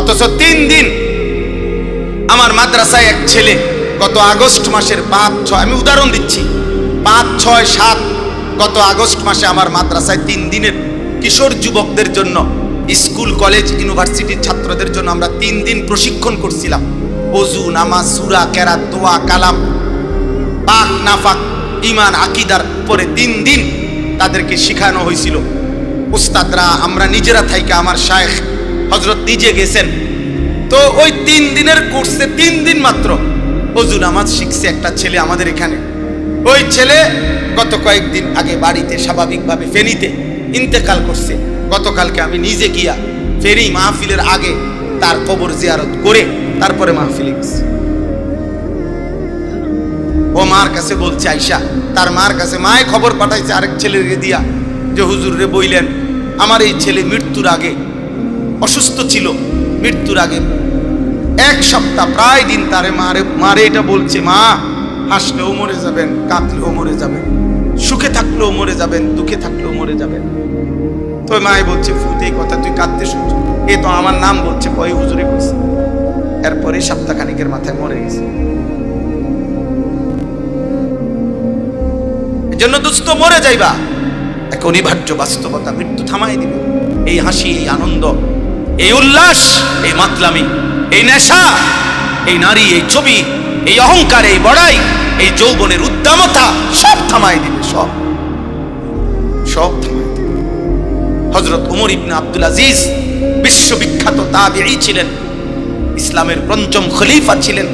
অথচ তিন দিন আমার মাদ্রাসায় এক ছেলে গত আগস্ট মাসের পাঁচ ছয় আমি উদাহরণ দিচ্ছি। পাঁচ, ছয়, সাত গত আগস্ট মাসে আমার মাদ্রাসায় তিন দিনের কিশোর যুবকদের জন্য স্কুল, কলেজ, ইউনিভার্সিটির ছাত্রদের জন্য আমরা তিন দিন প্রশিক্ষণ করছিলাম। অজু, নামাজ, সুরা, কেরাত, দোয়া, কালাম, পাক, নাফাক ইমান আকিদার পরে তিন দিন তাদেরকে শিখানো হয়েছিল। উস্তাদরা, আমরা নিজেরা থাইকে আমার শায়েখ হজরত নিজে গেছেন। তো ওই তিন দিনের কোর্সে তিন দিন মাত্র অজু নামাজ শিখছে একটা ছেলে আমাদের এখানে। ওই ছেলে গত কয়েকদিন আগে বাড়িতে স্বাভাবিকভাবে ফেনিতে ইন্তেকাল করছে। গতকালকে আমি নিজে গিয়া ফেরি মাহফিলের আগে তার কবর জিয়ারত করে তারপরে মাহফিলে ও মার কাছে বলছে আইসা তার মার কাছে মায়ে খবর পাঠাইছে আরেক ছেলেকে দিয়া যে হুজুর রে বইলেন, আমার এই ছেলে মৃত্যুর আগে অসুস্থ ছিল, মৃত্যুর আগে। এক সপ্তাহ প্রায় দিন তারে মারে মারে এটা বলছে, মা, হাসলেও মরে যাবেন, কাঁদলেও মরে যাবেন, সুখে থাকলেও মরে যাবেন, দুঃখে থাকলেও মরে যাবেন। তো মায়ে বলছে ফুতে এই কথা, তুই কাঁদতে শুনছ? এ তো আমার নাম বলছে কয় হুজুরে বলছে। এরপরে সপ্তাহখানিকের মাথায় মরে গেছে। জন্য দুস্থ মরে যাইবা। এক অনিবার্য বাস্তবতা, মৃত্যু থামাই দিবে। এই হাসি, এই আনন্দ এই উল্লাস এই মাতলামি, এই নেশা, এই নারী, এই ছবি, এই অহংকার, এই বড়াই, এই যৌবনের উদ্দামতা, সব থামাই দিবে, সব। সব হজরত উমর ইবনে আব্দুল আজিজ বিশ্ববিখ্যাত তাবিঈ ছিলেন, ইসলামের পঞ্চম খলিফা ছিলেন।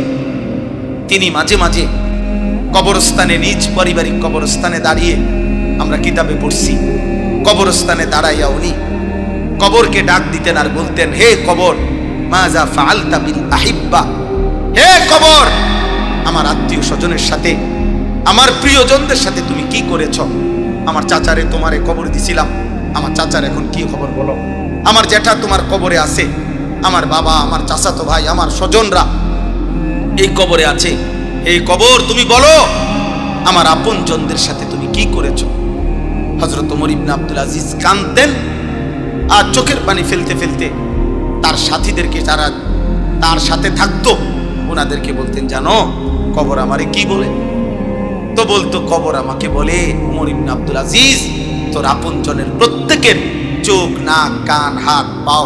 তিনি মাঝে মাঝে কবরস্থানে, নিজ পারিবারিক কবরস্থানে দাঁড়িয়ে আমরা কিতাবে পড়ছি, কবরস্থানে দাঁড়াইয়া উনি কবরকে ডাক দিতেন আর বলতেন, হে কবর মাজা ফালতা বিল আহিব্বা। হে কবর, আমার আত্মীয় স্বজনের সাথে, আমার প্রিয়জনদের সাথে তুমি কি করেছ? আমার চাচারে তোমারে কবর দিছিলাম। আমার চাচার এখন কি খবর বলো? আমার জ্যাঠা তোমার কবরে আছে। আমার বাবা, আমার চাচাতো ভাই, আমার স্বজনরা এই কবরে আছে। এই কবর, তুমি বলো, আমার আপন জনদের সাথে তুমি কি করেছ? হজরত ওমর ইবনে আব্দুল আজিজ কাঁদতেন। আর চোখের পানি ফেলতে ফেলতে তার সাথীদেরকে যারা তার সাথে থাকতো, ওনাদেরকে বলতেন, জানো, কবর আমারে কি বলে? তো বলতো, কবর আমাকে বলে ইবনে আব্দুল আজিজ, তোর আপন জনের প্রত্যেকের চোখ, নাক, কান, হাত, পাও,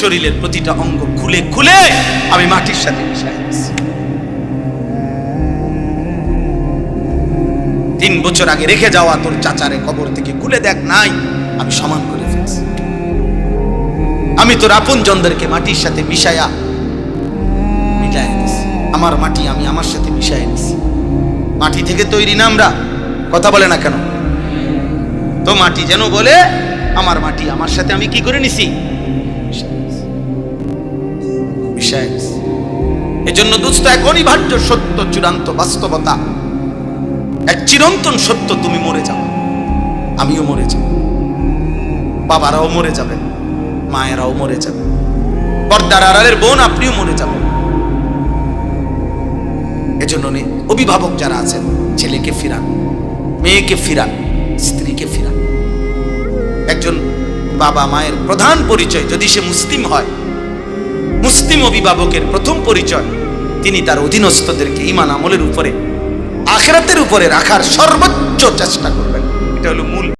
শরীরের প্রতিটা অঙ্গ খুলে খুলে আমি মাটির সাথে মিশাই তিন বছর আগে রেখে যাওয়া তোর চাচারে কবর থেকে খুলে দেখ নাই, আমি সমান করে ফেলছি। আমি তোর আপন জনদেরকে মাটির সাথে দিছি। আমার মাটি আমি আমার সাথে মিশাই দিছি। মাটি থেকে তৈরি না আমরা, কথা বলে না কেন? তো মাটি যেন বলে, আমার মাটি আমার সাথে আমি কি করে নিছি? নিছি। এজন্য দুস্থ এক অনিবার্য সত্য, চূড়ান্ত বাস্তবতা। এক চিরন্তন সত্য, তুমি মরে যাও। আমিও মরে যাব। বাবারাও মরে যাবেন। মায়েরাও মরে যাবে। পর্দার আড়ালের বোন আপনিও মরে যাবেন। এজন্য অভিভাবক যারা আছেন, ছেলেকে ফিরান, মেয়েকে ফিরান, স্ত্রীকে ফিরান। একজন বাবা মায়ের প্রধান পরিচয়, যদি সে মুসলিম হয়, মুসলিম অভিভাবকের প্রথম পরিচয়, তিনি তার অধীনস্থদেরকে ইমান আমলের উপরে, আখেরাতের উপরে রাখার সর্বোচ্চ চেষ্টা করবেন। এটা হলো মূল